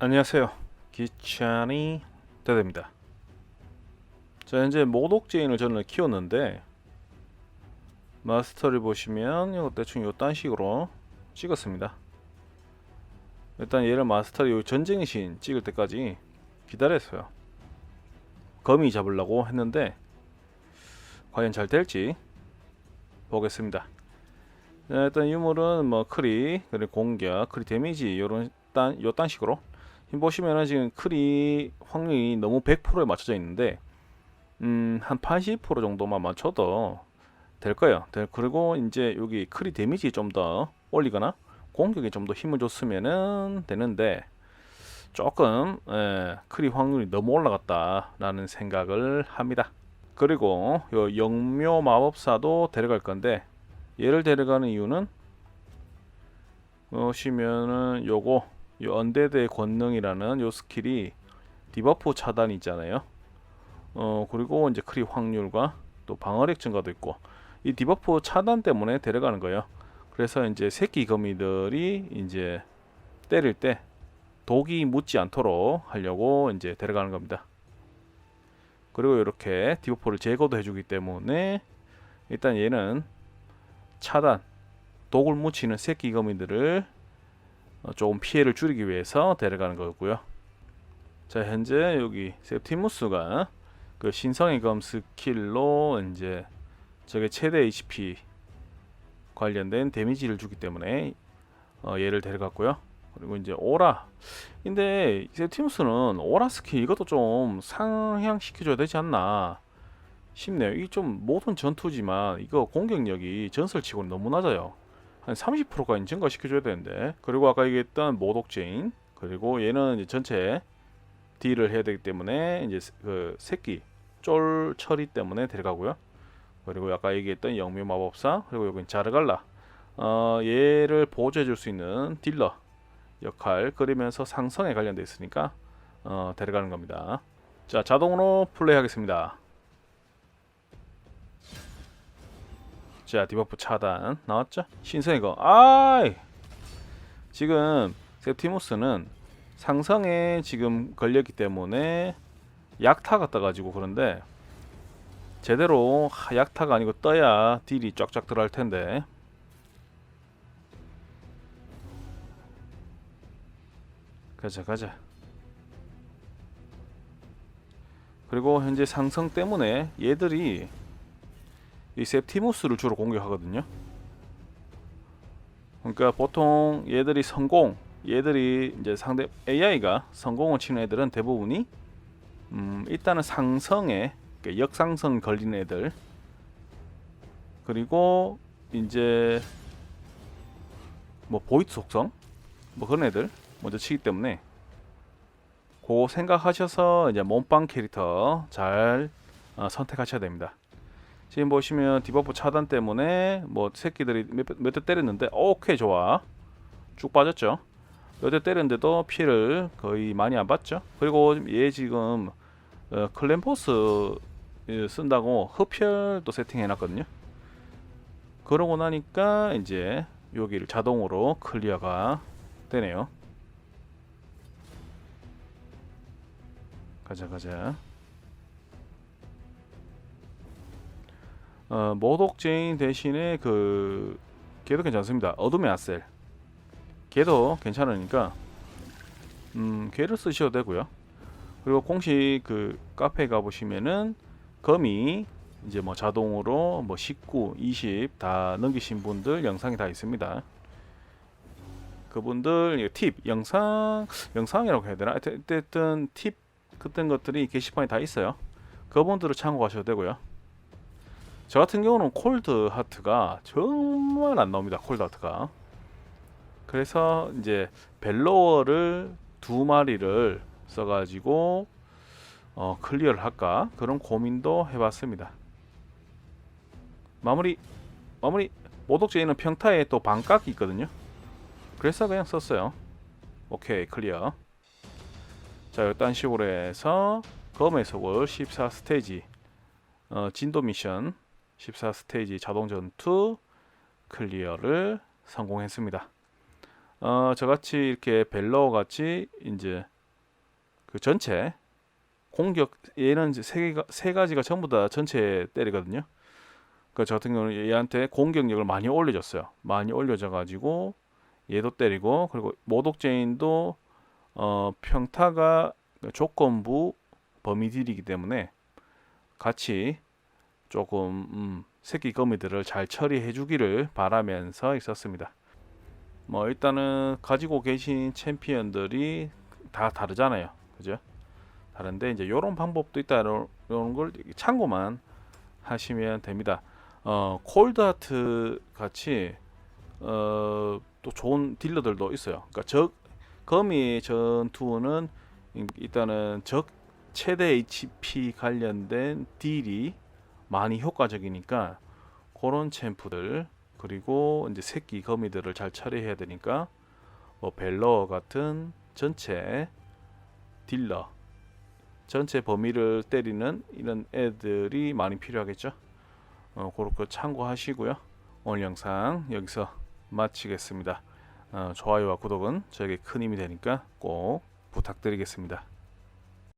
안녕하세요. 기찬이 대대입니다. 자, 현재 모독제인을 저는 키웠는데 마스터를 보시면 이거 대충 요딴 식으로 찍었습니다. 일단 얘를 마스터 요 전쟁의 신 찍을 때까지 기다렸어요. 거미 잡으려고 했는데 과연 잘 될지 보겠습니다. 자, 일단 유물은 뭐 크리 그리고 공격, 크리 데미지 요런 딴 요딴 식으로 보시면은 지금 크리 확률이 너무 100%에 맞춰져 있는데 음, 한 80% 정도만 맞춰도 될 거예요. 될 그리고 이제 여기 크리 데미지 좀 더 올리거나 공격에 좀 더 힘을 줬으면은 되는데 조금 예, 크리 확률이 너무 올라갔다라는 생각을 합니다. 그리고 요 영묘 마법사도 데려갈 건데 얘를 데려가는 이유는 보시면은 요거 요 언데드의 권능이라는 요 스킬이 디버프 차단이 있잖아요. 어 그리고 이제 크리 확률과 또 방어력 증가도 있고 이 디버프 차단 때문에 데려가는 거예요. 그래서 이제 새끼 거미들이 이제 때릴 때 독이 묻지 않도록 하려고 이제 데려가는 겁니다. 그리고 이렇게 디버프를 제거도 해주기 때문에 일단 얘는 차단 독을 묻히는 새끼 거미들을 어, 조금 피해를 줄이기 위해서 데려가는 거고요. 자 현재 여기 세프티무스가 그 신성의 검 스킬로 이제 저게 최대 HP 관련된 데미지를 주기 때문에 어, 얘를 데려갔고요. 그리고 이제 오라. 근데 세프티무스는 오라 스킬 이것도 좀 상향시켜줘야 되지 않나 싶네요. 이좀 모든 전투지만 이거 공격력이 전설치고는 너무 낮아요. 한 30%까지 증가시켜줘야 되는데. 그리고 아까 얘기했던 모독제인 그리고 얘는 이제 전체 딜을 해야 되기 때문에 이제 그 새끼 쫄 처리 때문에 데려가고요. 그리고 아까 얘기했던 영묘 마법사 그리고 여기 자르갈라. 어 얘를 보조해 줄 수 있는 딜러 역할 그리면서 상성에 관련돼 있으니까 어 데려가는 겁니다. 자 자동으로 플레이 하겠습니다 자 디버프 차단 나왔죠? 신성의 거. 아이! 지금 세티무스는 상성에 지금 걸렸기 때문에 약타가 떠가지고 그런데 제대로 하- 약타가 아니고 떠야 딜이 쫙쫙 들어갈 텐데. 가자 가자. 그리고 현재 상성 때문에 얘들이 이 셉티무스를 주로 공격하거든요. 그러니까 보통 얘들이 성공, 얘들이 이제 상대 AI가 성공을 치는 애들은 대부분이 음, 일단은 상성에 그러니까 역상성 걸리는 애들 그리고 이제 뭐 보이트 속성 뭐 그런 애들 먼저 치기 때문에 그 생각하셔서 이제 몸빵 캐릭터 잘 어, 선택하셔야 됩니다. 지금 보시면 디버프 차단 때문에 뭐 새끼들이 몇 대 때렸는데 오케이 좋아. 쭉 빠졌죠. 몇 대 때렸는데도 피해를 거의 많이 안 봤죠. 그리고 얘 지금 어, 클램포스 예, 쓴다고 흡혈도 세팅해 놨거든요. 그러고 나니까 이제 여기를 자동으로 클리어가 되네요. 가자 가자 어, 모독 제인 대신에 그 걔도 괜찮습니다. 어둠의 아셀 걔도 괜찮으니까 음 걔를 쓰셔도 되고요. 그리고 공식 그 카페 가 보시면은 검이 이제 뭐 자동으로 뭐 19, 20 다 넘기신 분들 영상이 다 있습니다. 그분들 이거 팁 영상 영상이라고 해야 되나? 어쨌든 팁 그런 것들이 게시판에 다 있어요. 그분들을 참고하셔도 되고요. 저 같은 경우는 콜드 하트가 정말 안 나옵니다. 콜드 하트가. 그래서 이제 벨로어를 두 마리를 써가지고 어, 클리어를 할까 그런 고민도 해봤습니다. 마무리 마무리 모독제이는 평타에 또 반각이 있거든요. 그래서 그냥 썼어요. 오케이 클리어. 자 이딴 식으로 해서 검의 속을 14 스테이지 어, 진도 미션 14 스테이지 자동 전투 클리어를 성공했습니다. 어, 저같이 이렇게 벨러 같이 이제 그 전체 공격 얘는 세 개가 세 가지가 전부 다 전체 때리거든요. 그저 같은 경우는 얘한테 공격력을 많이 올려줬어요. 많이 올려져 가지고 얘도 때리고 그리고 모독제인도 어, 평타가 조건부 범위 딜이기 때문에 같이 조금 음, 새끼 거미들을 잘 처리해 주기를 바라면서 있었습니다. 뭐 일단은 가지고 계신 챔피언들이 다 다르잖아요. 그죠? 다른데 이제 요런 방법도 있다는 걸 참고만 하시면 됩니다. 어, 콜드하트 같이 어, 또 좋은 딜러들도 있어요. 그러니까 적 거미 전투는 일- 일단은 적 최대 HP 관련된 딜이 많이 효과적이니까 그런 챔프들 그리고 이제 새끼 거미들을 잘 처리해야 되니까 뭐 벨러 같은 전체 딜러 전체 범위를 때리는 이런 애들이 많이 필요하겠죠. 어, 그렇게 참고하시고요. 오늘 영상 여기서 마치겠습니다. 어, 좋아요와 구독은 저에게 큰 힘이 되니까 꼭 부탁드리겠습니다.